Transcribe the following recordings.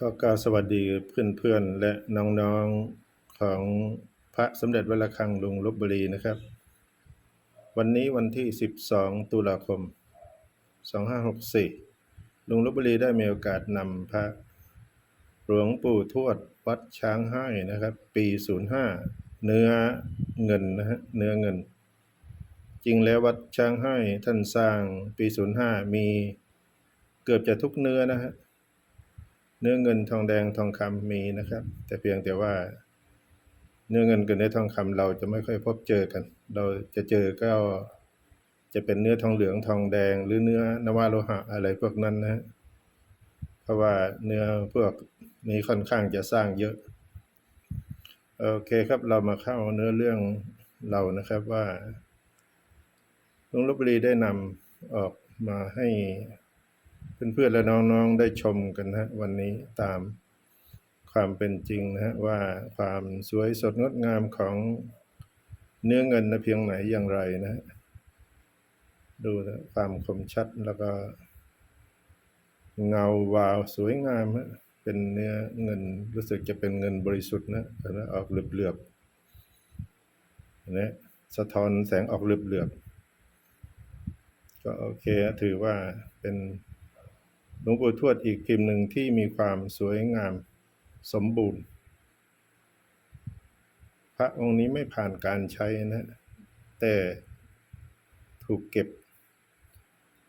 ข้อกล่าวสวัสดีเพื่อนๆและน้องๆของพระสมเด็จวัดระฆังลุงลบบุรีนะครับ วันนี้วันที่ 12 ตุลาคม 2564 ลุงลบบุรีได้มีโอกาสนำพระหลวงปู่ทวดวัดช้างให้นะครับ ปี 05 เนื้อเงินนะฮะเนื้อเงิน จริงแล้ววัดช้างให้ท่านสร้างปี 05 มีเกือบจะทุกเนื้อนะฮะ เนื้อเงินทองแดงทองคำมีนะครับ แต่เพียงแต่ว่า เนื้อเงินกับเนื้อทองคำเราจะไม่ค่อยพบเจอกัน เราจะเจอก็จะเป็นเนื้อทองเหลืองทองแดง หรือเนื้อนวาโลหะอะไรพวกนั้นนะ เพราะว่าเนื้อพวกนี้ค่อนข้างจะสร้างเยอะ โอเคครับเรามาเข้าเนื้อเรื่องเรานะครับว่าหลวงลบบุรีได้นำออกมาให้ เพื่อนๆและน้องๆได้ชมกันนะวันนี้ตามความเป็นจริงนะฮะว่าความสวยสดงดงามของเนื้อเงินนะเพียงไหนอย่างไรนะฮะดูนะความคมชัดแล้วก็ เงาวาวสวยงามฮะเป็นเนื้อเงินรู้สึกจะเป็นเงินบริสุทธิ์นะแต่ว่าออกเหลือบๆนะสะท้อนแสงออกเหลือบๆก็โอเคถือว่าเป็น ลวงปู่ทวดอีกพิมพ์หนึ่งที่มีความสวยงามสมบูรณ์ พระองค์นี้ไม่ผ่านการใช้นะ แต่ถูกเก็บ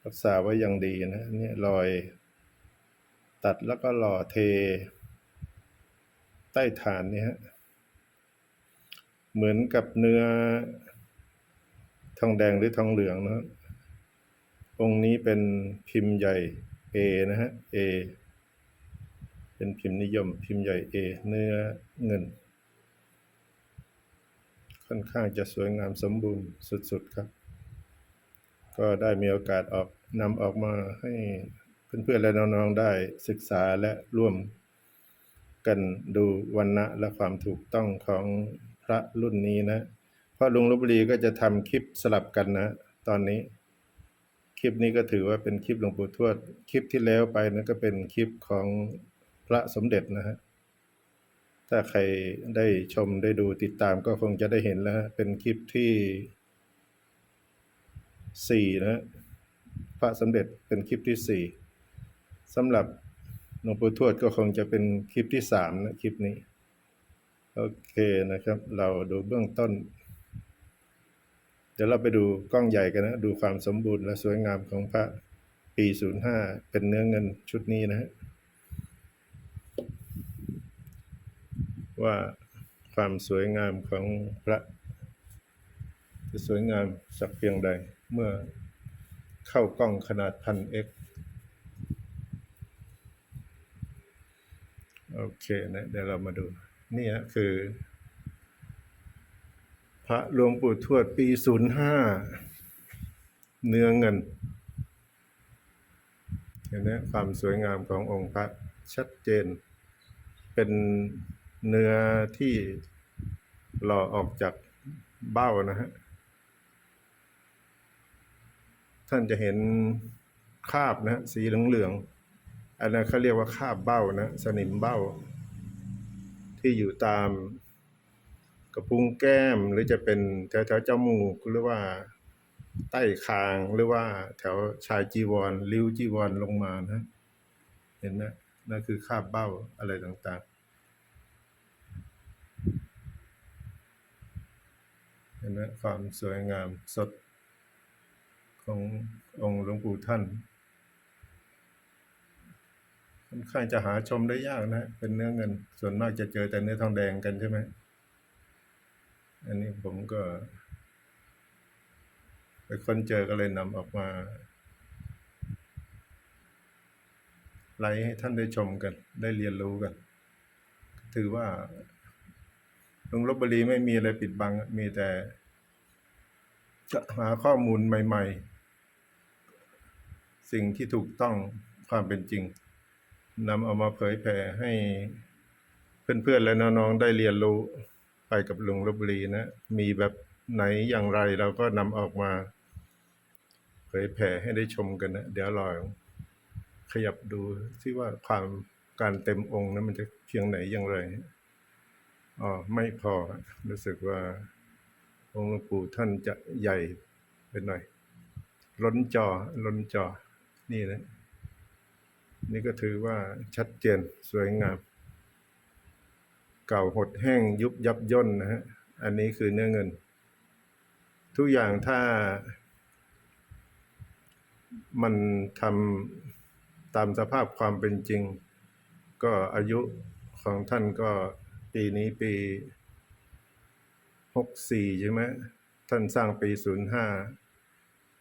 รักษาไว้อย่างดีนะเนี่ยรอย ตัดแล้วก็หล่อเท ใต้ฐานเนี่ยฮะเหมือนกับเนื้อ ทองแดงหรือทองเหลืองนะองค์นี้เป็นพิมพ์ใหญ่ A นะฮะ A เป็นพิมพ์นิยม พิมพ์ใหญ่ A เนื้อเงิน ค่อนข้างจะสวยงามสมบูรณ์สุดๆครับ ก็ได้มีโอกาสออกนำออกมาให้เพื่อนๆและน้องๆได้ศึกษาและร่วมกันดูวันณะและความถูกต้องของพระรุ่นนี้นะ เพราะลุงลบบุรีก็จะทำคลิปสลับกันนะ ตอนนี้ คลิปนี้ก็ถือว่าเป็นคลิปหลวงปู่ทวด คลิปที่แล้วไปนั้นก็เป็นคลิปของพระสมเด็จนะฮะ ถ้าใครได้ชมได้ดูติดตามก็คงจะได้เห็นแล้ว เป็นคลิปที่สี่นะฮะพระสมเด็จเป็นคลิปที่สี่สำหรับหลวงปู่ทวดก็คงจะเป็นคลิปที่สามนะคลิปนี้ โอเคนะครับ เราดูเบื้องต้น เดี๋ยวเราไปดูกล้องใหญ่กันนะ ดูความสมบูรณ์และสวยงามของพระปี 05 เป็นเนื้อเงินชุดนี้นะฮะว่าความสวยงามของพระจะสวยงามสักเพียงใดเมื่อเข้ากล้องขนาดพันเอ็กโอเคนะเดี๋ยวเรามาดู นี่ฮะคือ พระหลวงปู่ทวดปี05เนื้อเงินเห็นไหมความสวยงามขององค์พระชัดเจน เป็นเนื้อที่หล่อออกจากเบ้านะฮะ ท่านจะเห็นคราบนะฮะสีเหลืองๆอันนั้นเขาเรียกว่าคราบเบ้านะ สนิมเบ้า ที่อยู่ตาม ระพุ้งแก้มหรือจะเป็นแถวแถวจมูกหรือว่าใต้คางหรือว่าแถวชายจีวรริ้วจีวรลงมานะ เห็นนะนั่นคือคาบเบ้าอะไรต่างๆ เห็นไหมความสวยงามสดขององค์หลวงปู่ท่านค่อนข้างจะหาชมได้ยากนะ เป็นเนื้อเงิน ส่วนมากจะเจอแต่เนื้อทองแดงกันใช่ไหม อันนี้ผมก็ไปคนเจอก็เลยนำออกมาไลฟ์ให้ท่านได้ชมกัน ได้เรียนรู้กัน ถือว่าหลวงลบบุรีไม่มีอะไรปิดบัง มีแต่จะหาข้อมูลใหม่ ๆ สิ่งที่ถูกต้องความเป็นจริงนำเอามาเผยแผ่ให้เพื่อนๆและน้องๆได้เรียนรู้ ไปกับลุงลบบุรีนะ มีแบบไหนอย่างไรเราก็นำออกมา เผยแผ่ให้ได้ชมกันนะ เดี๋ยวลองขยับดูที่ว่าความการเต็มองค์นั้นมันจะเพียงไหนอย่างไรอ๋อไม่พอ รู้สึกว่าองค์หลวงปู่ท่านจะใหญ่ไปหน่อย ล้นจอ ล้นจอ นี่นะ นี่ก็ถือว่าชัดเจนสวยงาม เก่าหดแห้งยุบยับย่นนะฮะ อันนี้คือเนื้อเงิน ทุกอย่างถ้า มันทำตามสภาพความเป็นจริง ก็อายุของท่านก็ปีนี้ปีหกสี่ใช่ไหมท่านสร้างปีศูนย์ห้า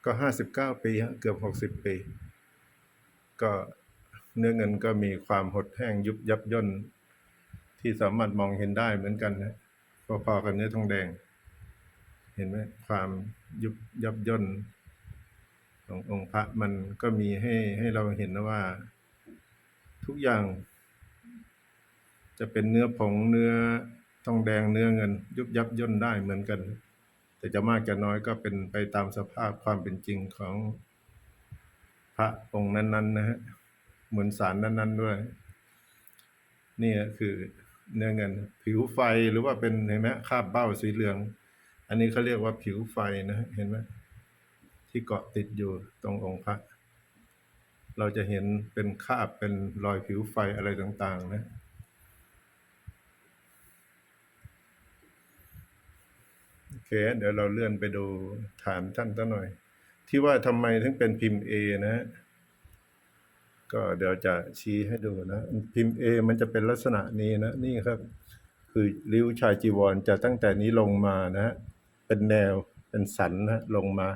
ก็ห้าสิบเก้าปีฮะเกือบหกสิบปี ก็เนื้อเงินก็มีความหดแห้งยุบยับย่น ที่สามารถมองเห็นได้เหมือนกันนะพอๆกับเนื้อทองแดง เห็นไหมความยุบยับย่นขององค์พระมันก็มีให้ให้เราเห็นนะว่า ทุกอย่าง จะเป็นเนื้อผงเนื้อทองแดงเนื้อเงิน ยุบยับย่นได้เหมือนกัน แต่จะมากจะน้อยก็เป็นไปตามสภาพความเป็นจริงของพระองค์นั้น ๆ นะฮะเหมือนสารนั้น ๆ ด้วย นี่คือ เนื้อเงิน ผิวไฟหรือว่าเป็นเห็นไหมคราบเบ้าสีเหลือง อันนี้เขาเรียกว่าผิวไฟนะเห็นไหมที่เกาะติดอยู่ตรงองค์พระเราจะเห็นเป็นคราบเป็นรอยผิวไฟอะไรต่างๆนะโอเค เดี๋ยวเราเลื่อนไปดูฐานท่านตั้งหน่อย ที่ว่าทำไมถึงเป็นพิมพ์ A นะฮะ ก็เดี๋ยวจะชี้ให้ดูนะ พิมพ์ A มันจะเป็นลักษณะนี้นะ นี่ครับ คือริ้วชายจีวรจะตั้งแต่นี้ลงมานะฮะเป็นแนวเป็นสันนะลงมา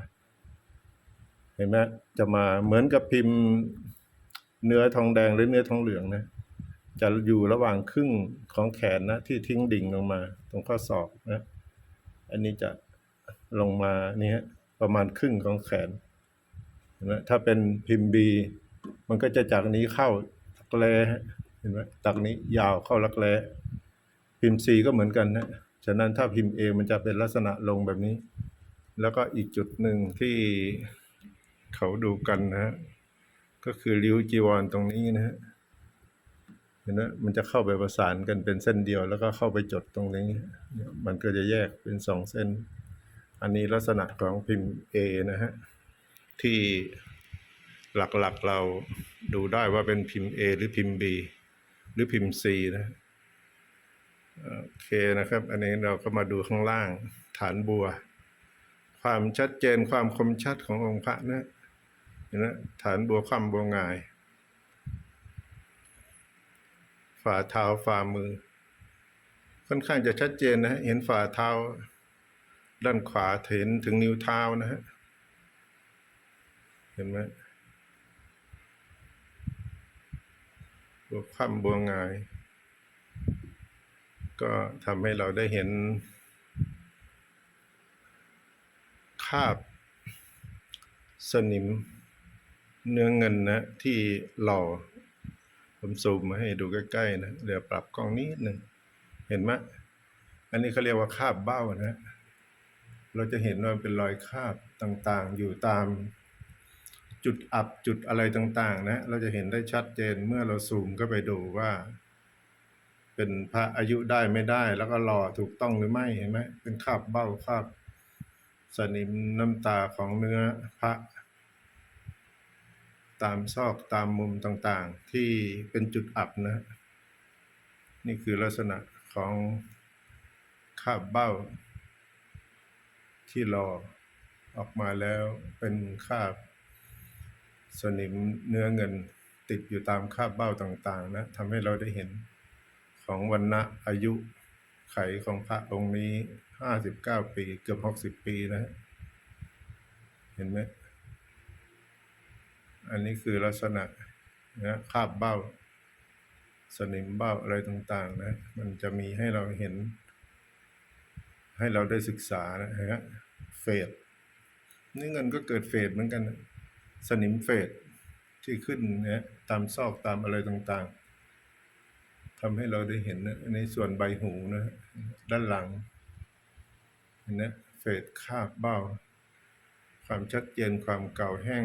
เห็นไหมจะมาเหมือนกับพิมพ์เนื้อทองแดงหรือเนื้อทองเหลืองนะ จะอยู่ระหว่างครึ่งของแขนนะ ที่ทิ้งดิ่งลงมา ตรงข้อศอกนะ อันนี้จะลงมานี่ฮะประมาณครึ่งของแขนนไหมถ้าเป็นพิมพ์ B มันก็จะจากนี้เข้ารักแร้เห็นไหมจากนี้ยาวเข้ารักแร้พิมพ์ C ก็เหมือนกันนะฉะนั้นถ้าพิมพ์ A มันจะเป็นลักษณะลงแบบนี้ แล้วก็อีกจุดหนึ่งที่เขาดูกันนะฮะก็คือริ้วจีวรตรงนี้นะฮะเห็นไหมมันจะเข้าไปประสานกันเป็นเส้นเดียว แล้วก็เข้าไปจดตรงนี้ มันก็จะแยกเป็นสองเส้น อันนี้ลักษณะของพิมพ์ A นะฮะที่ หลักๆเราดูได้ว่าเป็นพิมพ์ A หรือพิมพ์ B หรือพิมพ์ C นะโอเคนะครับ อันนี้เราก็มาดูข้างล่างฐานบัว ความชัดเจนความคมชัดขององค์พระนะเห็นไหมฐานบัวคว่ำบัวหงาย ฝ่าเท้าฝ่ามือ ค่อนข้างจะชัดเจนนะฮะเห็นฝ่าเท้า ด้านขวาเห็นถึงนิ้วเท้านะฮะเห็นไหม บัวคว่ำบัวงาย ก็ทำให้เราได้เห็นคราบ สนิม เนื้อเงินนะที่หล่อผมซูมมาให้ดูใกล้ๆนะเดี๋ยวปรับกล้องนิดหนึ่งเห็นไหมอันนี้เขาเรียกว่าคราบเบ้านะ เราจะเห็นว่าเป็นรอยคราบต่างๆ อยู่ตาม จุดอับจุดอะไรต่าง ๆ นะ เราจะเห็นได้ชัดเจนเมื่อเราซูมก็ไปดูว่า เป็นพระอายุได้ไม่ได้ แล้วก็หล่อถูกต้องหรือไม่เห็นไหมเป็นคาบเบ้าคาบสนิมน้ำตาของเนื้อพระ ตามซอกตามมุมต่างๆ ที่เป็นจุดอับนะ นี่คือลักษณะของคาบเบ้า ที่หล่อออกมาแล้วเป็นคาบ สนิมเนื้อเงินติดอยู่ตามคาบเบ้าต่างๆนะทำให้เราได้เห็นของวันณะอายุไขของพระองค์นี้ห้าสิบเก้าปี เกือบหกสิบปีนะ เห็นไหมอันนี้คือลักษณะนะคาบเบ้า สนิมเบ้าอะไรต่างๆ นะ มันจะมีให้เราเห็น ให้เราได้ศึกษานะฮะเฟดนี่เงินก็เกิดเฟดเหมือนกันนะ สนิมเฟดที่ขึ้นเนี่ยตามซอกตามอะไรต่างๆทำให้เราได้เห็นนะในส่วนใบหูนะด้านหลังเห็นนะเฟดคาบเบ้า ความชัดเจนความเก่าแห้ง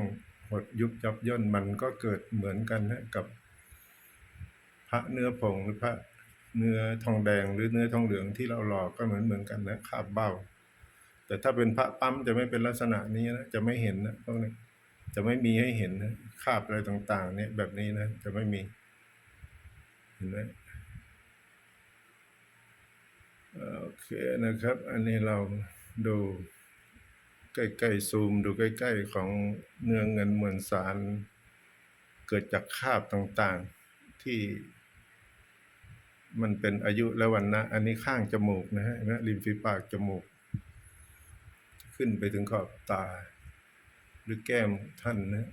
หดยุบยับย่นมันก็เกิดเหมือนกันนะกับ พระเนื้อผงหรือพระเนื้อทองแดงหรือเนื้อทองเหลืองที่เราหล่อก็เหมือนเหมือนกันนะคาบเบ้า แต่ถ้าเป็นพระปั๊มจะไม่เป็นลักษณะนี้นะจะไม่เห็นนะพวกนี้ จะไม่มีให้เห็นนะคาบอะไรต่าง ๆ เนี่ยแบบนี้นะจะไม่มี เห็นไหมโอเคนะครับ อันนี้เราดูใกล้ๆซูมดูใกล้ ๆ ของเนื้อเงินมวลสาร เกิดจากคราบต่างๆที่ มันเป็นอายุและวันนะ อันนี้ข้างจมูกนะฮะเห็นะริมฝีปากจมูก ขึ้นไปถึงขอบตา หรือแก้มท่านนะ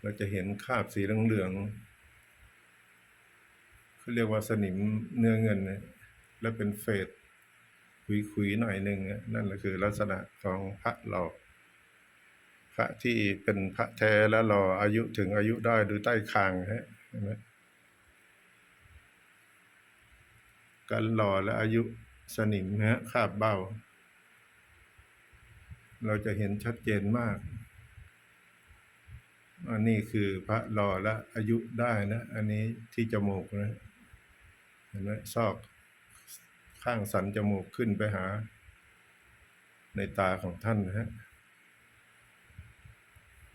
เราจะเห็นคาบสีเหลืองๆเขาเรียกว่าสนิมเนื้อเงินนะแล้วเป็นเฟดขุยๆหน่อยหนึ่งอะนั่นแหละคือลักษณะของพระหล่อพระที่เป็นพระแท้และหล่ออายุถึงอายุได้ดูใต้คางฮะเห็นไหมการหล่อและอายุสนิมนะฮะคาบเบ้า เราจะเห็นชัดเจนมากอันนี้คือพระหล่อและอายุได้นะ อันนี้ที่จมูกนะเห็นไหมซอกข้างสันจมูกขึ้นไปหา ในตาของท่านนะฮะ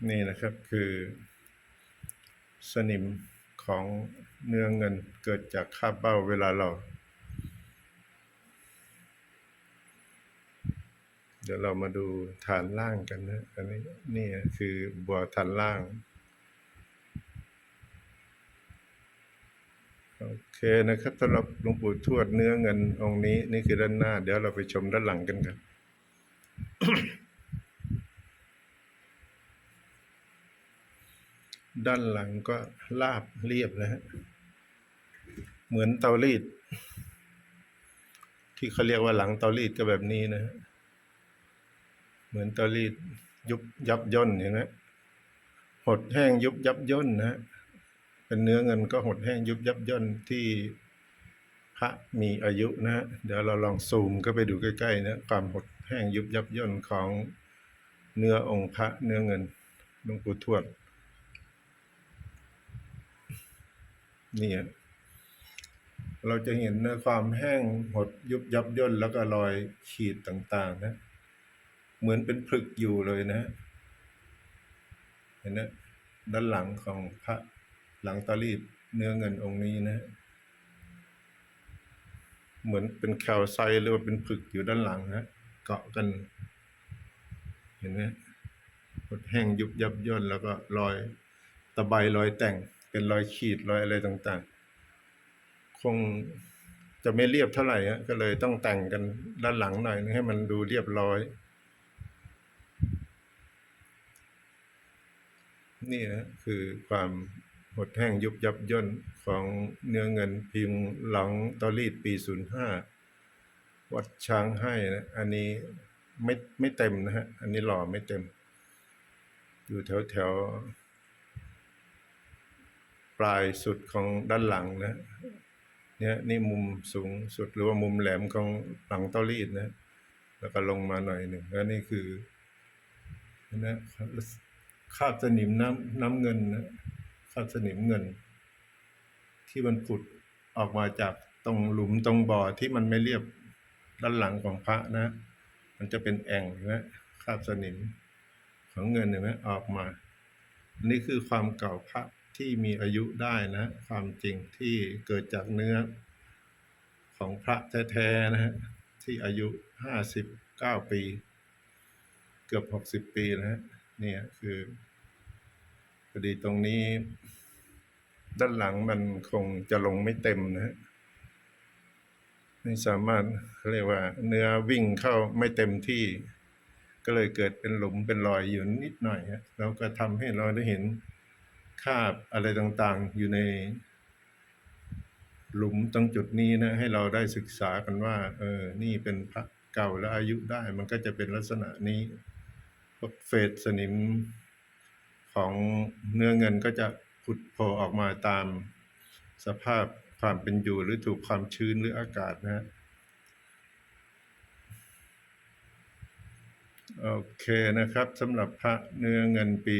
นี่นะครับคือสนิมของเนื้อเงินเกิดจากคาบเบ้าเวลาเรา เดี๋ยวเรามาดูฐานล่างกันนะ อันนี้นี่คือบัวฐานล่าง โอเคนะครับสำหรับหลวงปู่ทวดเนื้อเงินองค์นี้ นี่คือด้านหน้า เดี๋ยวเราไปชมด้านหลังกันครับด้านหลังก็ลาบเรียบนะฮะ เหมือนเตารีด ที่เขาเรียกว่าหลังเตารีดก็แบบนี้นะฮะ เหมือนตารีดยุบยับย่นเห็นไหมหดแห้งยุบยับย่นนะฮะเป็นเนื้อเงินก็หดแห้งยุบยับย่นที่พระมีอายุนะฮะเดี๋ยวเราลองซูมก็ไปดูใกล้ๆนะความหดแห้งยุบยับย่นของเนื้อองค์พระเนื้อเงินหลวงปู่ทวดนี่เราจะเห็นเนื้อความแห้งหดยุบยับย่นแล้วก็รอยขีดต่าง ๆ นะ เหมือนเป็นผลึกอยู่เลยนะ เห็นนะด้านหลังของพระหลังตาลีดเนื้อเงินองค์นี้นะ เหมือนเป็นแคลไซหรือว่าเป็นผึกอยู่ด้านหลังนะเกาะกัน เห็นไหมหดแห้งยุบยับย่นแล้วก็รอยตะไบรอยแต่งเป็นรอยขีดรอยอะไรต่างๆ คงจะไม่เรียบเท่าไหร่ฮะก็เลยต้องแต่งกันด้านหลังหน่อยให้มันดูเรียบร้อย นี่นะคือความหดแห้งยุบยับย่นของเนื้อเงินพิมพ์หลังตอรีดปี 05 วัดช้างให้นะอันนี้ไม่ไม่เต็มนะฮะ อันนี้หล่อไม่เต็ม อยู่แถวแถวปลายสุดของด้านหลังนะเนี่ยนี่มุมสูงสุดหรือว่ามุมแหลมของหลังเต้ารีดนะ แล้วก็ลงมาหน่อยหนึ่งแล้วนี่คือนะ คาบสนิมน้ำน้ำเงินนะคาบสนิมเงิน ที่มันผุดออกมาจากตรงหลุมตรงบ่อที่มันไม่เรียบด้านหลังของพระนะ มันจะเป็นแอ่งนะคาบสนิมของเงินเห็นไหมออกมาอันี่คือความเก่าพระที่มีอายุได้นะ ความจริงที่เกิดจากเนื้อ ของพระแท้ๆนะฮะที่อายุห้าสิบเก้าปี เกือบหกสิบปีนะฮะ เนี่ยคือพอดีตรงนี้ ด้านหลังมันคงจะลงไม่เต็มนะฮะไม่สามารถเรียกว่า เนื้อวิ่งเข้าไม่เต็มที่ ก็เลยเกิดเป็นหลุมเป็นรอยอยู่นิดหน่อยฮะแล้วก็ทำให้เราได้เห็นคาบอะไรต่างๆ อยู่ในหลุมตรงจุดนี้นะ ให้เราได้ศึกษากันว่า เออ นี่เป็นพระเก่าและอายุได้ มันก็จะเป็นลักษณะนี้ เฟษสนิมของเนื้อเงินก็จะผุดโผล่ออกมาตามสภาพความเป็นอยู่หรือถูกความชื้นหรืออากาศนะฮะโอเคนะครับสำหรับพระเนื้อเงินปี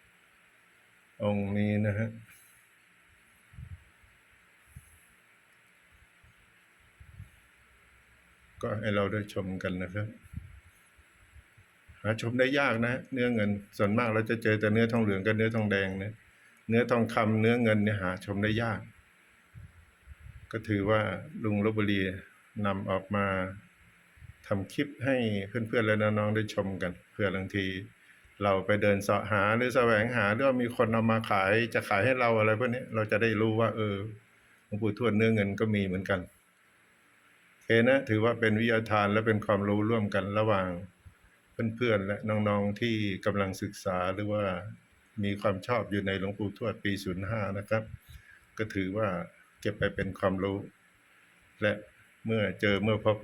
05 องค์นี้นะฮะก็ให้เราได้ชมกันนะครับ หาชมได้ยากนะ เนื้อเงินส่วนมากเราจะเจอแต่เนื้อทองเหลืองกับเนื้อทองแดงนะเนื้อทองคำเนื้อเงินเนี่ยหาชมได้ยาก ก็ถือว่าลุงลบบุรีนำออกมาทำคลิปให้เพื่อนๆและน้องๆได้ชมกันเพื่อบางที เราไปเดินเสาะหาหรือแสวงหาหรือว่ามีคนเอามาขายจะขายให้เราอะไรพวกนี้เราจะได้รู้ว่า เออหลวงปู่ทวดเนื้อเงินก็มีเหมือนกันเคนะถือว่าเป็นวิทยาทานและเป็นความรู้ร่วมกันระหว่าง เพื่อนๆและน้องๆที่กำลังศึกษาหรือว่ามีความชอบอยู่ในหลวงปู่ทวดปี 05 นะครับ ก็ถือว่าเก็บไปเป็นความรู้ และเมื่อเจอเมื่อพบ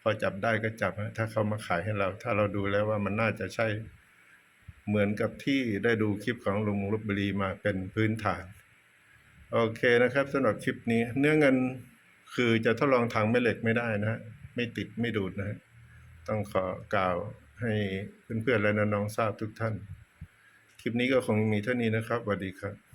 พอจับได้ก็จับฮะถ้าเขามาขายให้เรา ถ้าเราดูแล้วว่ามันน่าจะใช่เหมือนกับที่ได้ดูคลิปของลุงลบบุรีมาเป็นพื้นฐาน โอเคนะครับสำหรับคลิปนี้ เนื้อเงินคือจะทดลองทางแม่เหล็กไม่ได้นะฮะไม่ติดไม่ดูดนะฮะ ต้องขอกล่าวให้เพื่อนๆและน้องๆทราบทุกท่าน คลิปนี้ก็คงมีเท่านี้นะครับสวัสดีครับ